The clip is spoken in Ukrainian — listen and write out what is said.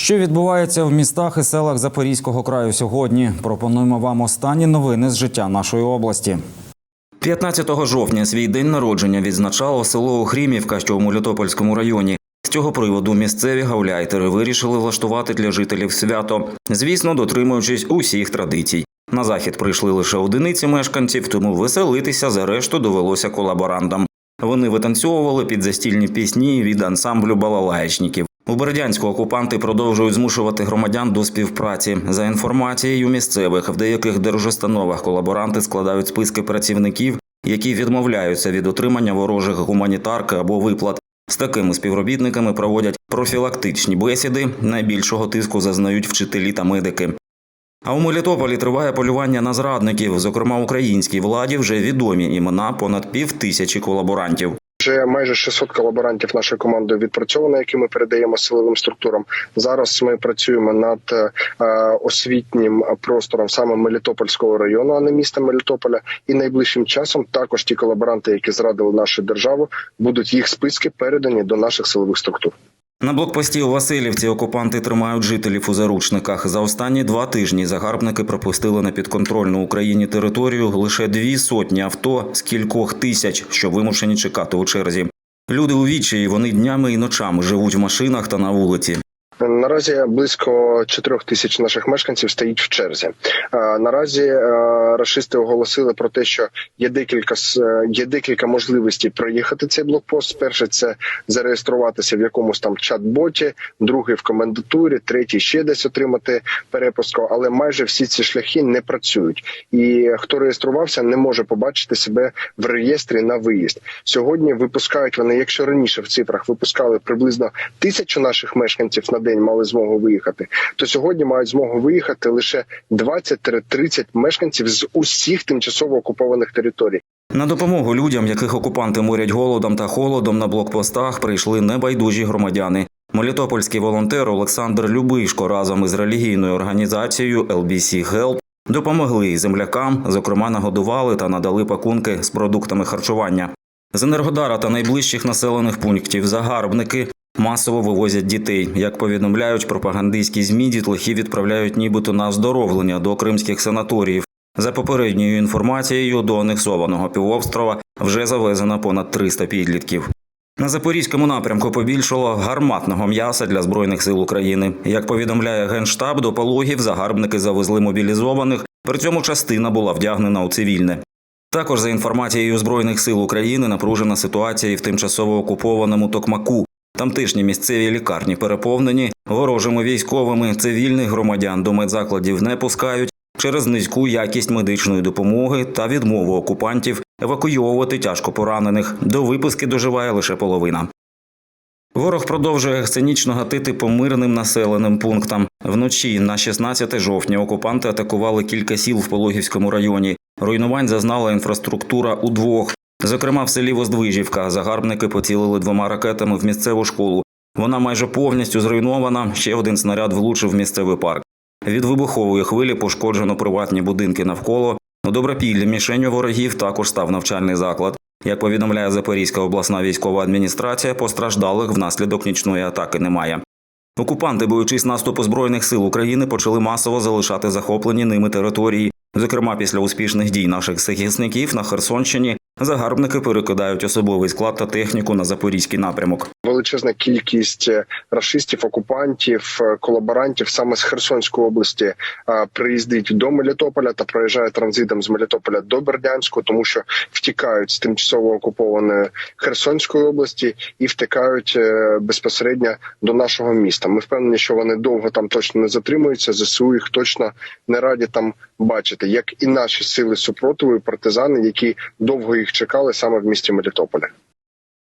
Що відбувається в містах і селах Запорізького краю сьогодні? Пропонуємо вам останні новини з життя нашої області. 15 жовтня свій день народження відзначало село Охрімівка, що у Мелітопольському районі. З цього приводу місцеві гауляйтери вирішили влаштувати для жителів свято, звісно, дотримуючись усіх традицій. На захід прийшли лише одиниці мешканців, тому веселитися за решту довелося колаборантам. Вони витанцьовували під застільні пісні від ансамблю балалаєчників. У Бердянську окупанти продовжують змушувати громадян до співпраці. За інформацією місцевих, в деяких держустановах колаборанти складають списки працівників, які відмовляються від отримання ворожих гуманітарки або виплат. З такими співробітниками проводять профілактичні бесіди. Найбільшого тиску зазнають вчителі та медики. А у Мелітополі триває полювання на зрадників. Зокрема, українській владі вже відомі імена понад пів тисячі колаборантів. Вже майже 600 колаборантів нашої команди відпрацьовано, які ми передаємо силовим структурам. Зараз ми працюємо над е, освітнім простором саме Мелітопольського району, а не міста Мелітополя. І найближчим часом також ті колаборанти, які зрадили нашу державу, будуть їх списки передані до наших силових структур. На блокпості у Васильівці окупанти тримають жителів у заручниках. За останні два тижні загарбники пропустили на підконтрольну Україні територію лише дві сотні авто з кількох тисяч, що вимушені чекати у черзі. Люди у вічі, вони днями і ночами живуть в машинах та на вулиці. Наразі близько 4 тисяч наших мешканців стоїть в черзі. Е, Наразі е, рашисти оголосили про те, що є декілька е, є декілька можливостей проїхати цей блокпост. Перше це зареєструватися в якомусь там чат-боті, другий в комендатурі, третій ще десь отримати перепустку. Але майже всі ці шляхи не працюють. І хто реєструвався, не може побачити себе в реєстрі на виїзд. Сьогодні випускають вони, якщо раніше в цифрах випускали приблизно тисячу наших мешканців на день мали змогу виїхати, то сьогодні мають змогу виїхати лише 20-30 мешканців з усіх тимчасово окупованих територій. На допомогу людям, яких окупанти морять голодом та холодом на блокпостах, прийшли небайдужі громадяни. Мелітопольський волонтер Олександр Любишко разом із релігійною організацією LBC Help допомогли землякам, зокрема, нагодували та надали пакунки з продуктами харчування. З Енергодара та найближчих населених пунктів загарбники масово вивозять дітей. Як повідомляють пропагандистські змі, дітлахи відправляють нібито на оздоровлення до кримських санаторіїв. За попередньою інформацією, до анексованого півострова вже завезено понад 300 підлітків. На запорізькому напрямку побільшало гарматного м'яса для збройних сил України. Як повідомляє генштаб, до пологів загарбники завезли мобілізованих. При цьому частина була вдягнена у цивільне. Також за інформацією збройних сил України напружена ситуація і в тимчасово окупованому Токмаку. Тамтешні місцеві лікарні переповнені ворожими військовими цивільних громадян до медзакладів не пускають через низьку якість медичної допомоги та відмову окупантів евакуйовувати тяжко поранених. До виписки доживає лише половина. Ворог продовжує сценічно гатити по мирним населеним пунктам. Вночі на 16 жовтня окупанти атакували кілька сіл в Пологівському районі. Руйнувань зазнала інфраструктура у двох. Зокрема, в селі Воздвижівка загарбники поцілили двома ракетами в місцеву школу. Вона майже повністю зруйнована. Ще один снаряд влучив в місцевий парк. Від вибухової хвилі пошкоджено приватні будинки навколо. У Добропіллі мішенню ворогів також став навчальний заклад. Як повідомляє Запорізька обласна військова адміністрація, постраждалих внаслідок нічної атаки немає. Окупанти, боючись наступу збройних сил України, почали масово залишати захоплені ними території. Зокрема, після успішних дій наших захисників на Херсонщині загарбники перекидають особовий склад та техніку на запорізький напрямок. Величезна кількість е, рашистів, окупантів, е, колаборантів саме з Херсонської області е, приїздить до Мелітополя та проїжджає транзитом з Мелітополя до Бердянську, тому що втікають з тимчасово окупованої Херсонської області і втікають безпосередньо до нашого міста. Ми впевнені, що вони довго там точно не затримуються. ЗСУ їх точно не раді там бачити, як і наші сили супротиву, і партизани, які довго їх чекали саме в місті Мелітополя.